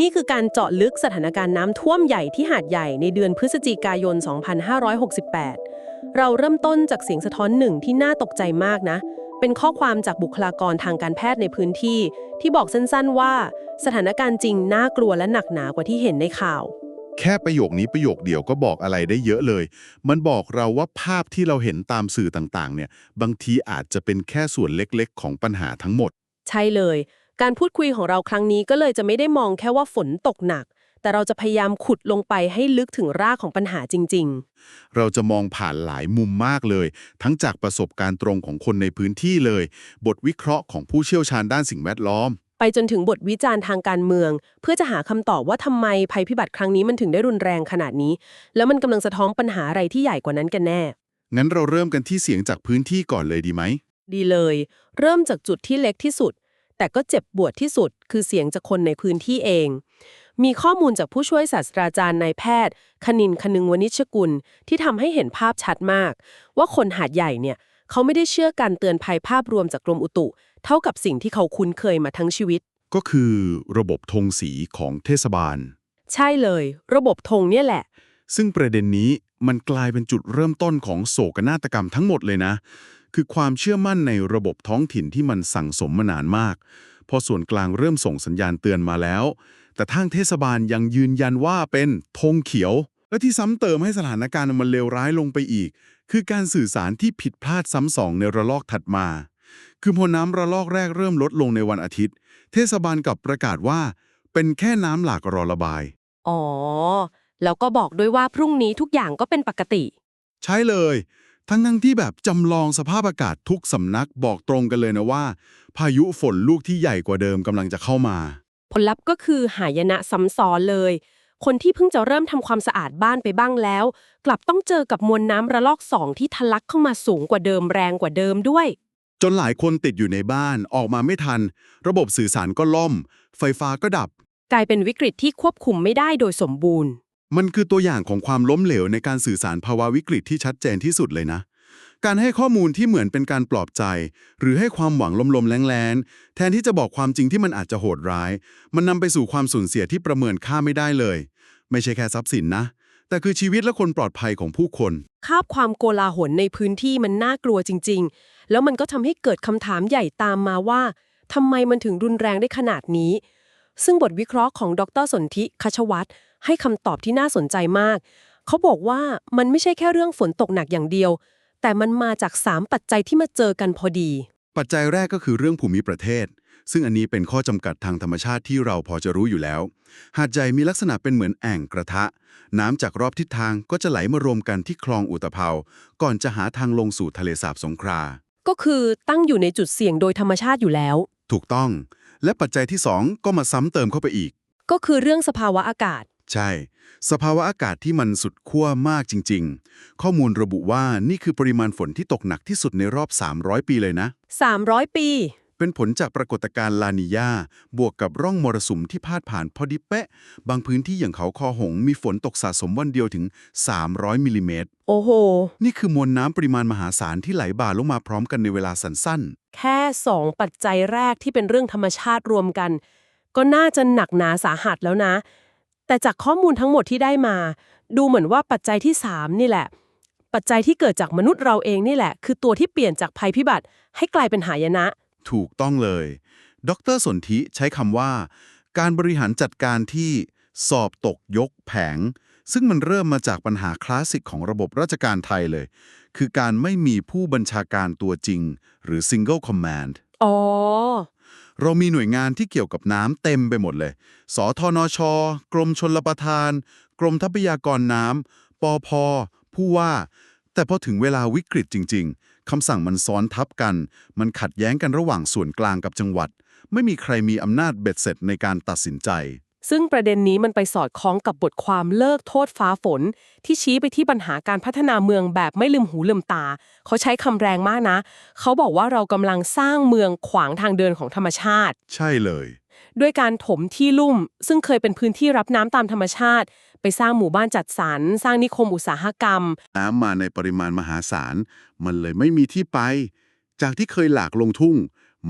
นี่คือการเจาะลึกสถานการณ์น้ำท่วมใหญ่ที่หาดใหญ่ในเดือนพฤศจิกายน 2568 เราเริ่มต้นจากเสียงสะท้อนหนึ่งที่น่าตกใจมากนะ เป็นข้อความจากบุคลากรทางการแพทย์ในพื้นที่ ที่บอกสั้นๆว่า สถานการณ์จริงน่ากลัวและหนักหนากว่าที่เห็นในข่าว แค่ประโยคนี้ประโยคเดียวก็บอกอะไรได้เยอะเลย มันบอกเราว่าภาพที่เราเห็นตามสื่อต่างๆ เนี่ย บางทีอาจจะเป็นแค่ส่วนเล็กๆ ของปัญหาทั้งหมด ใช่เลย การพูดคุยของเราครั้งนี้ก็เลยจะไม่ได้มองแค่ว่าฝนตกหนัก แต่เราจะพยายามขุดลงไปให้ลึกถึงรากของปัญหาจริงเราจะมองผ่านหลายมุมมากเลย ทั้งจากประสบการณ์ตรงของคนในพื้นที่เลย บทวิเคราะห์ของผู้เชี่ยวชาญด้านสิ่งแวดล้อมๆไปจนถึงบทวิจารณ์ทางการเมือง เพื่อจะหาคำตอบว่าทำไมภัยพิบัติครั้งนี้มันถึงได้รุนแรงขนาดนี้ แล้วมันกำลังสะท้อนปัญหาอะไรที่ใหญ่กว่านั้นกันแน่ งั้นเราเริ่มกันที่เสียงจากพื้นที่ก่อนเลยดีไหมดีเลย เริ่มจากจุดที่เล็กที่สุด แต่ก็เจ็บปวดที่สุดคือเสียงจากคนในพื้นที่เอง มีข้อมูลจากผู้ช่วยศาสตราจารย์นายแพทย์ คณินคนึงวณิชกุล ที่ทำให้เห็นภาพชัดมาก ว่าคนหาดใหญ่เนี่ยเขาไม่ได้เชื่อการเตือนภัยภาพรวมจากกรมอุตุ เท่ากับสิ่งที่เขาคุ้นเคยมาทั้งชีวิต ก็คือระบบธงสีของเทศบาล ใช่เลย ระบบธงเนี่ยแหละ ซึ่งประเด็นนี้มันกลายเป็นจุดเริ่มต้นของโศกนาฏกรรมทั้งหมดเลยนะ คือความเชื่อมั่นในระบบท้องถิ่นที่มันสั่งสมมานานมาก พอส่วนกลางเริ่มส่งสัญญาณเตือนมาแล้ว แต่ทางเทศบาลยังยืนยันว่าเป็นธงเขียว และที่ซ้ำเติมให้สถานการณ์มันเลวร้ายลงไปอีก คือการสื่อสารที่ผิดพลาดซ้ำสองในระลอกถัดมา คือพอน้ำระลอกแรกเริ่มลดลงในวันอาทิตย์ เทศบาลกลับประกาศว่า เป็นแค่น้ำหลากรอระบาย อ๋อ แล้วก็บอกด้วยว่าพรุ่งนี้ทุกอย่างก็เป็นปกติ ใช่เลย ทั้งทั้งที่แบบจำลองสภาพอากาศทุกสำนักบอกตรงกันเลยนะว่า พายุฝนลูกที่ใหญ่กว่าเดิมกำลังจะเข้ามา ผลลัพธ์ก็คือหายนะซ้ำซ้อนเลย คนที่เพิ่งจะเริ่มทำความสะอาดบ้านไปบ้างแล้ว กลับต้องเจอกับมวลน้ำระลอกสองที่ทะลักเข้ามาสูงกว่าเดิมแรงกว่าเดิมด้วย จนหลายคนติดอยู่ในบ้านออกมาไม่ทัน ระบบสื่อสารก็ล่ม ไฟฟ้าก็ดับ กลายเป็นวิกฤตที่ควบคุมไม่ได้โดยสมบูรณ์ มันคือตัวอย่างของความล้มเหลวในการสื่อสารภาวะวิกฤตที่ชัดเจนที่สุดเลยนะ การให้ข้อมูลที่เหมือนเป็นการปลอบใจ หรือให้ความหวังลมๆแรงๆ แทนที่จะบอกความจริงที่มันอาจจะโหดร้าย มันนำไปสู่ความสูญเสียที่ประเมินค่าไม่ได้เลย ไม่ใช่แค่ทรัพย์สินนะ แต่คือชีวิตและคนปลอดภัยของผู้คน คาบความโกลาหลในพื้นที่มันน่ากลัวจริง ๆ แล้วมันก็ทำให้เกิดคำถามใหญ่ตามมาว่าทำไมมันถึงรุนแรงได้ขนาดนี้ ซึ่งบทวิเคราะห์ของดรสนธิคชวัตร ให้คำตอบที่น่าสนใจมาก เขาบอกว่ามันไม่ใช่แค่เรื่องฝนตกหนักอย่างเดียว แต่มันมาจาก 3 ปัจจัยที่มาเจอกันพอดี ปัจจัยแรกก็คือเรื่องภูมิประเทศ ซึ่งอันนี้เป็นข้อจำกัดทางธรรมชาติที่เราพอจะรู้อยู่แล้ว หาดใหญ่มีลักษณะเป็นเหมือนแอ่งกระทะ น้ำจากรอบทิศทางก็จะไหลมารวมกันที่คลองอุตภเปาก่อนจะหาทางลงสู่ทะเลสาบสงขลาก็คือตั้งอยู่ในจุดเสี่ยงโดยธรรมชาติอยู่แล้ว ถูกต้อง และปัจจัยที่ 2 ก็มาซ้ำเติมเข้าไปอีก ก็คือเรื่องสภาวะอากาศ ใช่ สภาวะอากาศที่มันสุดขั้วมากจริง ๆ ข้อมูลระบุว่านี่คือปริมาณฝนที่ตกหนักที่สุดในรอบ 300 ปีเลยนะ 300 ปี เป็นผลจากปรากฏการณ์ลานิญาบวกกับร่องมรสุมที่พาดผ่านพอดีเป๊ะ บางพื้นที่อย่างเขาคอหง มีฝนตกสะสมวันเดียวถึง 300มิลลิเมตรโอ้โห นี่คือมวลน้ำปริมาณมหาศาลที่ไหลบ่าลงมาพร้อมกันในเวลาสั้นแค่สองปัจจัยแรกที่เป็นเรื่องธรรมชาติรวมกัน ก็น่าจะหนักหนาสาหัสแล้วนะ แต่จากข้อมูลทั้งหมดที่ได้มา ดูเหมือนว่าปัจจัยที่ 3 นี่แหละ ปัจจัยที่เกิดจากมนุษย์เราเองนี่แหละ คือตัวที่เปลี่ยนจากภัยพิบัติ ให้กลายเป็นหายนะๆถูกต้องเลย ดรสนธิใช้คำว่า การบริหารจัดการที่สอบตกยกแผง ซึ่งมันเริ่มมาจากปัญหาคลาสสิกของระบบราชการไทยเลย คือการไม่มีผู้บัญชาการตัวจริง หรือ single command อ๋อ เรามีหน่วยงานที่เกี่ยวกับน้ำเต็มไปหมดเลย สทนช กรมชลประทาน กรมทรัพยากรน้ำปอพผู้ว่า แต่พอถึงเวลาวิกฤตจริง ๆคำสั่งมันซ้อนทับกัน มันขัดแย้งกันระหว่างส่วนกลางกับจังหวัด ไม่มีใครมีอำนาจเบ็ดเสร็จในการตัดสินใจ ซึ่งประเด็นนี้มันไปสอดคล้องกับบทความเลิกโทษฟ้าฝน ที่ชี้ไปที่ปัญหาการพัฒนาเมืองแบบไม่ลืมหูลืมตา เขาใช้คำแรงมากนะ เขาบอกว่าเรากำลังสร้างเมืองขวางทางเดินของธรรมชาติ ใช่เลย ด้วยการถมที่ลุ่ม ซึ่งเคยเป็นพื้นที่รับน้ำตามธรรมชาติ ไปสร้างหมู่บ้านจัดสรรสร้างนิคมอุตสาหกรรม น้ำมาในปริมาณมหาศาล มันเลยไม่มีที่ไป จากที่เคยหลากลงทุ่ง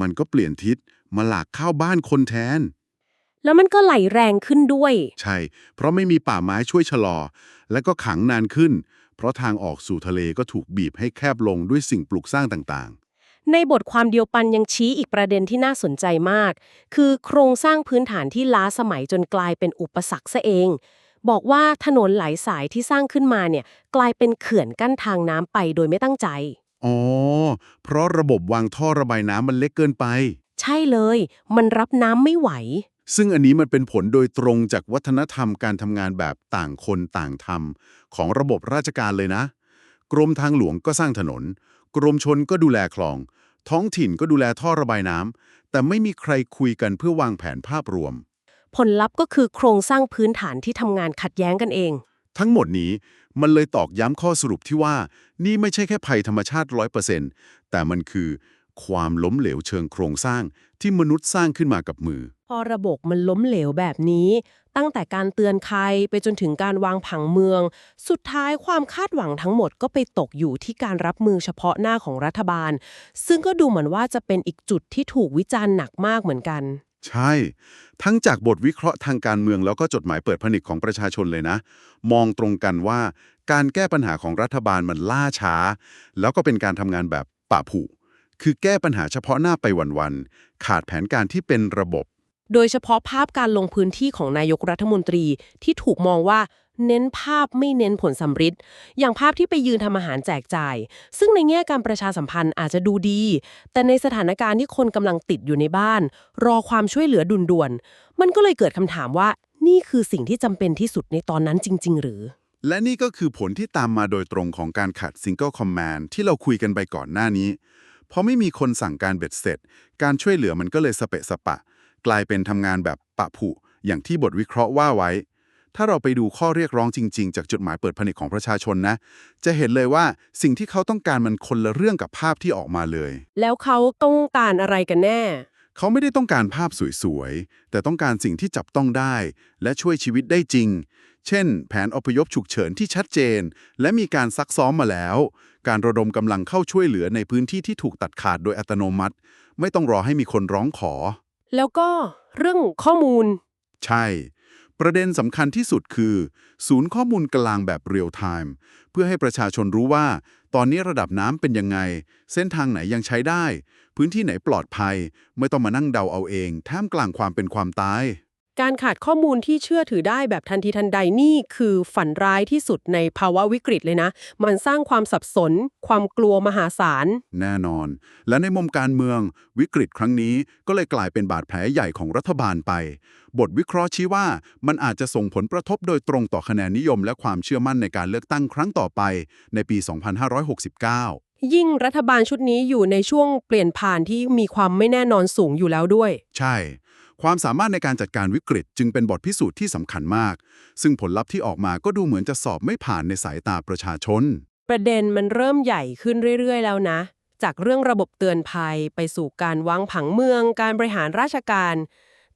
มันก็เปลี่ยนทิศมาหลากเข้าบ้านคนแทน แล้วมันก็ไหลแรงขึ้นด้วย ใช่ เพราะไม่มีป่าไม้ช่วยชะลอ และก็ขังนานขึ้น เพราะทางออกสู่ทะเลก็ถูกบีบให้แคบลงด้วยสิ่งปลูกสร้างต่างในบทความเดียวปันยังชี้อีกประเด็นที่น่าสนใจมาก คือโครงสร้างพื้นฐานที่ล้าสมัยจนกลายเป็นอุปสรรคซะเอง บอกว่าถนนหลายสายที่สร้างขึ้นมาเนี่ยกลายเป็นเขื่อนกั้นทางน้ำไปโดยไม่ตั้งใจๆอ๋อ เพราะระบบวางท่อระบายน้ำมันเล็กเกินไป ใช่เลย มันรับน้ำไม่ไหว ซึ่งอันนี้มันเป็นผลโดยตรงจากวัฒนธรรมการทำงานแบบต่างคนต่างทำของระบบราชการเลยนะ กรมทางหลวงก็สร้างถนน กรมชนก็ดูแลคลอง ท้องถิ่นก็ดูแลท่อระบายน้ำแต่ไม่มีใครคุยกันเพื่อวางแผนภาพรวม ผลลัพธ์ก็คือโครงสร้างพื้นฐานที่ทำงานขัดแย้งกันเอง ทั้งหมดนี้มันเลยตอกย้ำข้อสรุปที่ว่า นี่ไม่ใช่แค่ภัยธรรมชาติ 100%แต่มันคือ ความล้มเหลวเชิงโครงสร้างที่มนุษย์สร้างขึ้นมากับมือ พอระบบมันล้มเหลวแบบนี้ ตั้งแต่การเตือนภัยไปจนถึงการวางผังเมือง สุดท้ายความคาดหวังทั้งหมดก็ไปตกอยู่ที่การรับมือเฉพาะหน้าของรัฐบาล ซึ่งก็ดูเหมือนว่าจะเป็นอีกจุดที่ถูกวิจารณ์หนักมากเหมือนกัน ใช่ ทั้งจากบทวิเคราะห์ทางการเมืองแล้วก็จดหมายเปิดผนึกของประชาชนเลยนะ มองตรงกันว่า การแก้ปัญหาของรัฐบาลมันล่าช้า แล้วก็เป็นการทำงานแบบป่าผุคือแก้ปัญหาเฉพาะหน้าไปวันๆขาดแผนการที่เป็นระบบ โดยเฉพาะภาพการลงพื้นที่ของนายกรัฐมนตรีที่ถูกมองว่าเน้นภาพไม่เน้นผลสำฤทธิ์อย่างภาพที่ไปยืนทำอาหารแจกจ่าย ซึ่งในแง่การประชาสัมพันธ์อาจจะดูดี แต่ในสถานการณ์ที่คนกำลังติดอยู่ในบ้าน รอความช่วยเหลือด่วนๆ มันก็เลยเกิดคำถามว่า นี่คือสิ่งที่จำเป็นที่สุดในตอนนั้นจริง ๆ หรือ และนี่ก็คือผลที่ตามมาโดยตรงของการขัด Single Command ที่เราคุยกันไปก่อนหน้านี้ เพราะไม่มีคนสั่งการเบ็ดเสร็จ การช่วยเหลือมันก็เลยสเปะสปะ กลายเป็นทำงานแบบปะผุอย่างที่บทวิเคราะห์ว่าไว้ ถ้าเราไปดูข้อเรียกร้องจริง ๆ จากจดหมายเปิดผนึกของประชาชนนะ จะเห็นเลยว่าสิ่งที่เขาต้องการมันคนละเรื่องกับภาพที่ออกมาเลย แล้วเขาต้องการอะไรกันแน่ เขาไม่ได้ต้องการภาพสวยๆ แต่ต้องการสิ่งที่จับต้องได้ และช่วยชีวิตได้จริง เช่น แผนอพยพฉุกเฉินที่ชัดเจน และมีการซักซ้อมมาแล้ว การระดมกำลังเข้าช่วยเหลือในพื้นที่ที่ถูกตัดขาดโดยอัตโนมัติ ไม่ต้องรอให้มีคนร้องขอ แล้วก็เรื่องข้อมูล ใช่ ประเด็นสำคัญที่สุดคือ ศูนย์ข้อมูลกลางแบบเรียลไทม์เพื่อให้ประชาชนรู้ว่า ตอนนี้ระดับน้ำเป็นยังไง เส้นทางไหนยังใช้ได้ พื้นที่ไหนปลอดภัย ไม่ต้องมานั่งเดาเอาเองท่ามกลางความเป็นความตาย การขาดข้อมูลที่เชื่อถือได้แบบทันทีทันใดนี่คือฝันร้ายที่สุดในภาวะวิกฤตเลยนะ มันสร้างความสับสน ความกลัวมหาศาล แน่นอน และในมุมการเมืองวิกฤตครั้งนี้ก็เลยกลายเป็นบาดแผลใหญ่ของรัฐบาลไป บทวิเคราะห์ชี้ว่ามันอาจจะส่งผลกระทบโดยตรงต่อคะแนนนิยม และความเชื่อมั่นในการเลือกตั้งครั้งต่อไป ในปี 2569ยิ่งรัฐบาลชุดนี้อยู่ในช่วงเปลี่ยนผ่านที่มีความไม่แน่นอนสูงอยู่แล้วด้วย ใช่ ความสามารถในการจัดการวิกฤตจึงเป็นบทพิสูจน์ที่สำคัญมาก ซึ่งผลลัพธ์ที่ออกมาก็ดูเหมือนจะสอบไม่ผ่านในสายตาประชาชน ประเด็นมันเริ่มใหญ่ขึ้นเรื่อย ๆ แล้วนะ จากเรื่องระบบเตือนภัยไปสู่การวางผังเมือง การบริหารราชการ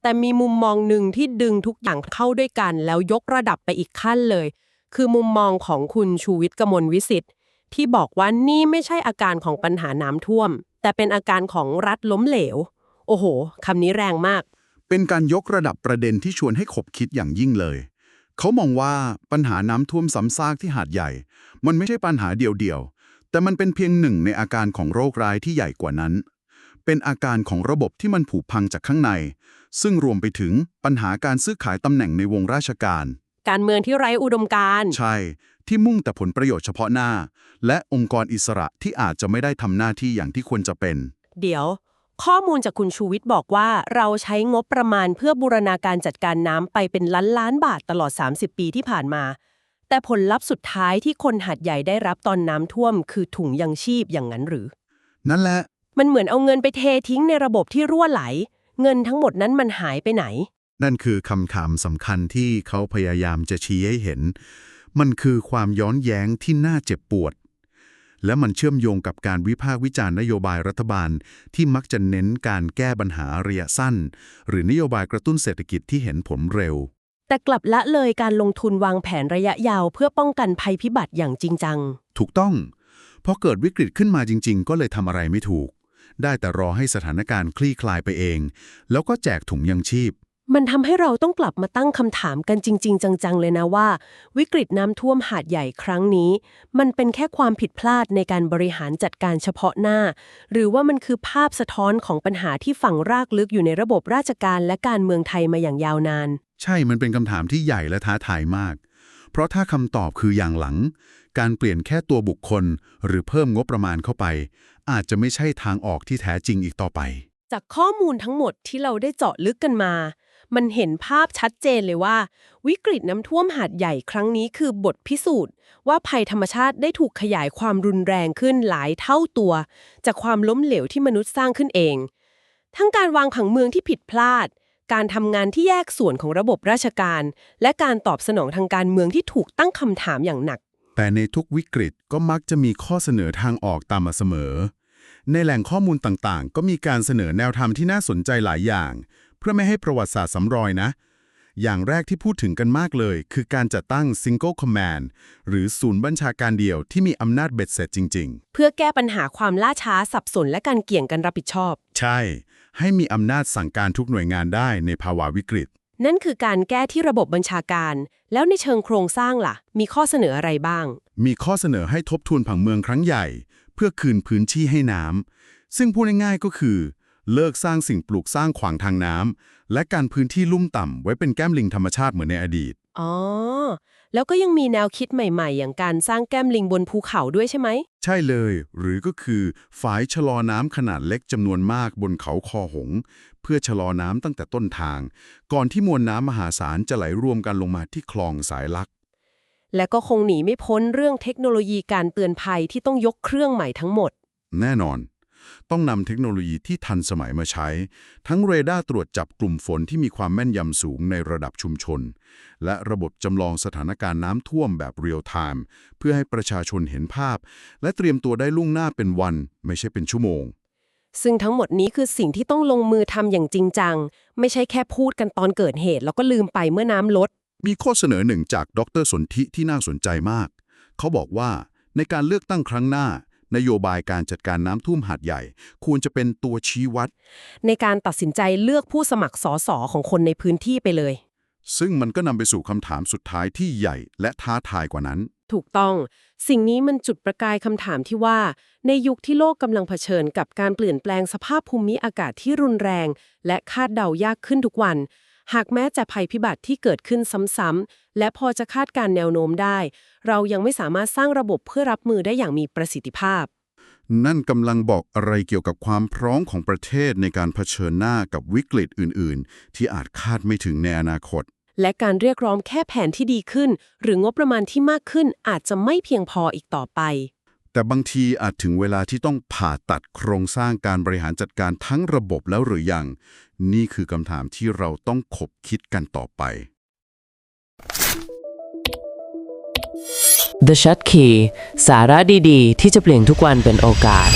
แต่มีมุมมองหนึ่งที่ดึงทุกอย่างเข้าด้วยกัน แล้วยกระดับไปอีกขั้นเลย คือมุมมองของคุณชูวิทย์กมลวิสิทธิ์ที่บอกว่านี่ไม่ใช่อาการของปัญหาน้ำท่วม แต่เป็นอาการของรัฐล้มเหลว โอ้โหคำนี้แรงมาก เป็นการยกระดับประเด็นที่ชวนให้ขบคิดอย่างยิ่งเลย เขามองว่าปัญหาน้ำท่วมซ้ำซากที่หาดใหญ่ มันไม่ใช่ปัญหาเดียวๆ แต่มันเป็นเพียงหนึ่งในอาการของโรคร้ายที่ใหญ่กว่านั้น เป็นอาการของระบบที่มันผุพังจากข้างใน ซึ่งรวมไปถึงปัญหาการซื้อขายตำแหน่งในวงราชการ การเมืองที่ไร้อุดมการณ์ใช่ ที่มุ่งแต่ผลประโยชน์เฉพาะหน้า และองค์กรอิสระที่อาจจะไม่ได้ทำหน้าที่อย่างที่ควรจะเป็น เดี๋ยว ข้อมูลจากคุณชูวิทย์บอกว่าเราใช้งบประมาณเพื่อบูรณาการจัดการน้ำไปเป็นล้านล้านบาทตลอด 30 ปีที่ผ่านมา แต่ผลลัพธ์สุดท้ายที่คนหัดใหญ่ได้รับตอนน้ำท่วม คือถุงยังชีพอย่างนั้นหรือ นั่นแหละ มันเหมือนเอาเงินไปเททิ้งในระบบที่รั่วไหล เงินทั้งหมดนั้นมันหายไปไหน นั่นคือคำถามสำคัญที่เขาพยายามจะชี้ให้เห็น มันคือความย้อนแย้งที่น่าเจ็บปวด และมันเชื่อมโยงกับการวิพากษ์วิจารณ์นโยบายรัฐบาล ที่มักจะเน้นการแก้ปัญหาระยะสั้น หรือนโยบายกระตุ้นเศรษฐกิจที่เห็นผลเร็ว แต่กลับละเลยการลงทุนวางแผนระยะยาวเพื่อป้องกันภัยพิบัติอย่างจริงจัง ถูกต้องพอเกิดวิกฤตขึ้นมาจริง ๆ ก็เลยทำอะไรไม่ถูก ได้แต่รอให้สถานการณ์คลี่คลายไปเอง แล้วก็แจกถุงยังชีพ มันทำให้เราต้องกลับมาตั้งคำถามกันจริง ๆ จัง ๆ เลยนะว่า วิกฤตน้ำท่วมหาดใหญ่ครั้งนี้ มันเป็นแค่ความผิดพลาดในการบริหารจัดการเฉพาะหน้า หรือว่ามันคือภาพสะท้อนของปัญหาที่ฝังรากลึกอยู่ในระบบราชการและการเมืองไทยมาอย่างยาวนาน ใช่ มันเป็นคำถามที่ใหญ่และท้าทายมาก เพราะถ้าคำตอบคืออย่างหลัง การเปลี่ยนแค่ตัวบุคคล หรือเพิ่มงบประมาณเข้าไป อาจจะไม่ใช่ทางออกที่แท้จริงอีกต่อไป จากข้อมูลทั้งหมดที่เราได้เจาะลึกกันมา มันเห็นภาพชัดเจนเลยว่า วิกฤตน้ำท่วมหาดใหญ่ครั้งนี้คือบทพิสูจน์ ว่าภัยธรรมชาติได้ถูกขยายความรุนแรงขึ้นหลายเท่าตัว จากความล้มเหลวที่มนุษย์สร้างขึ้นเอง ทั้งการวางผังเมืองที่ผิดพลาด การทำงานที่แยกส่วนของระบบราชการ และการตอบสนองทางการเมืองที่ถูกตั้งคำถามอย่างหนัก แต่ในทุกวิกฤตก็มักจะมีข้อเสนอทางออกตามมาเสมอในแหล่งข้อมูลต่างๆ ก็มีการเสนอแนวทางที่น่าสนใจหลายอย่าง เพื่อไม่ให้ประวัติศาสตร์สำรอยนะ อย่างแรกที่พูดถึงกันมากเลย คือการจัดตั้ง Single Command หรือศูนย์บัญชาการเดียวที่มีอำนาจเบ็ดเสร็จจริงเพื่อแก้ปัญหาความล่าช้าสับสนและการเกี่ยงกันรับผิดชอบๆใช่ ให้มีอำนาจสั่งการทุกหน่วยงานได้ในภาวะวิกฤต นั่นคือการแก้ที่ระบบบัญชาการ แล้วในเชิงโครงสร้างล่ะ มีข้อเสนออะไรบ้าง มีข้อเสนอให้ทบทวนผังเมืองครั้งใหญ่ เพื่อคืนพื้นที่ให้น้ำซึ่งพูดง่ายๆก็คือ เลิกสร้างสิ่งปลูกสร้างขวางทางน้ำและการพื้นที่ลุ่มต่ำไว้เป็นแก้มลิงธรรมชาติเหมือนในอดีต อ๋อ แล้วก็ยังมีแนวคิดใหม่ๆ อย่างการสร้างแก้มลิงบนภูเขาด้วยใช่ไหม ใช่เลย หรือก็คือฝายชะลอน้ำขนาดเล็กจำนวนมากบนเขาคอหง เพื่อชะลอน้ำตั้งแต่ต้นทาง ก่อนที่มวลน้ำมหาศาลจะไหลรวมกันลงมาที่คลองสายลักและก็คงหนีไม่พ้นเรื่องเทคโนโลยีการเตือนภัยที่ต้องยกเครื่องใหม่ทั้งหมด แน่นอน ต้องนำเทคโนโลยีที่ทันสมัยมาใช้ ทั้งเรดาร์ตรวจจับกลุ่มฝนที่มีความแม่นยำสูงในระดับชุมชน และระบบจำลองสถานการณ์น้ำท่วมแบบเรียลไทม์เพื่อให้ประชาชนเห็นภาพ และเตรียมตัวได้ล่วงหน้าเป็นวัน ไม่ใช่เป็นชั่วโมง ซึ่งทั้งหมดนี้คือสิ่งที่ต้องลงมือทำอย่างจริงจัง ไม่ใช่แค่พูดกันตอนเกิดเหตุ แล้วก็ลืมไปเมื่อน้ำลด มีข้อเสนอหนึ่งจากดรสนธิที่น่าสนใจมาก เขาบอกว่าในการเลือกตั้งครั้งหน้า นโยบายการจัดการน้ำท่วมหาดใหญ่ ควรจะเป็นตัวชี้วัด ในการตัดสินใจเลือกผู้สมัครสสของคนในพื้นที่ไปเลย ซึ่งมันก็นำไปสู่คำถามสุดท้ายที่ใหญ่และท้าทายกว่านั้น ถูกต้อง สิ่งนี้มันจุดประกายคำถามที่ว่า ในยุคที่โลกกำลังเผชิญกับการเปลี่ยนแปลงสภาพภูมิอากาศที่รุนแรง และคาดเดายากขึ้นทุกวัน หากแม้จะภัยพิบัติที่เกิดขึ้นซ้ำๆและพอจะคาดการณ์แนวโน้มได้ เรายังไม่สามารถสร้างระบบเพื่อรับมือได้อย่างมีประสิทธิภาพ นั่นกำลังบอกอะไรเกี่ยวกับความพร้อมของประเทศในการเผชิญหน้ากับวิกฤตอื่น ๆ ที่อาจคาดไม่ถึงในอนาคต และการเรียกร้องแค่แผนที่ดีขึ้น หรืองบประมาณที่มากขึ้นอาจจะไม่เพียงพออีกต่อไปแต่บางทีอาจถึงเวลาที่ต้องผ่าตัดโครงสร้างการบริหารจัดการทั้งระบบแล้วหรือยัง นี่คือคำถามที่เราต้องขบคิดกันต่อไป The Shut Key สาระดีๆ ที่จะเปลี่ยนทุกวันเป็นโอกาส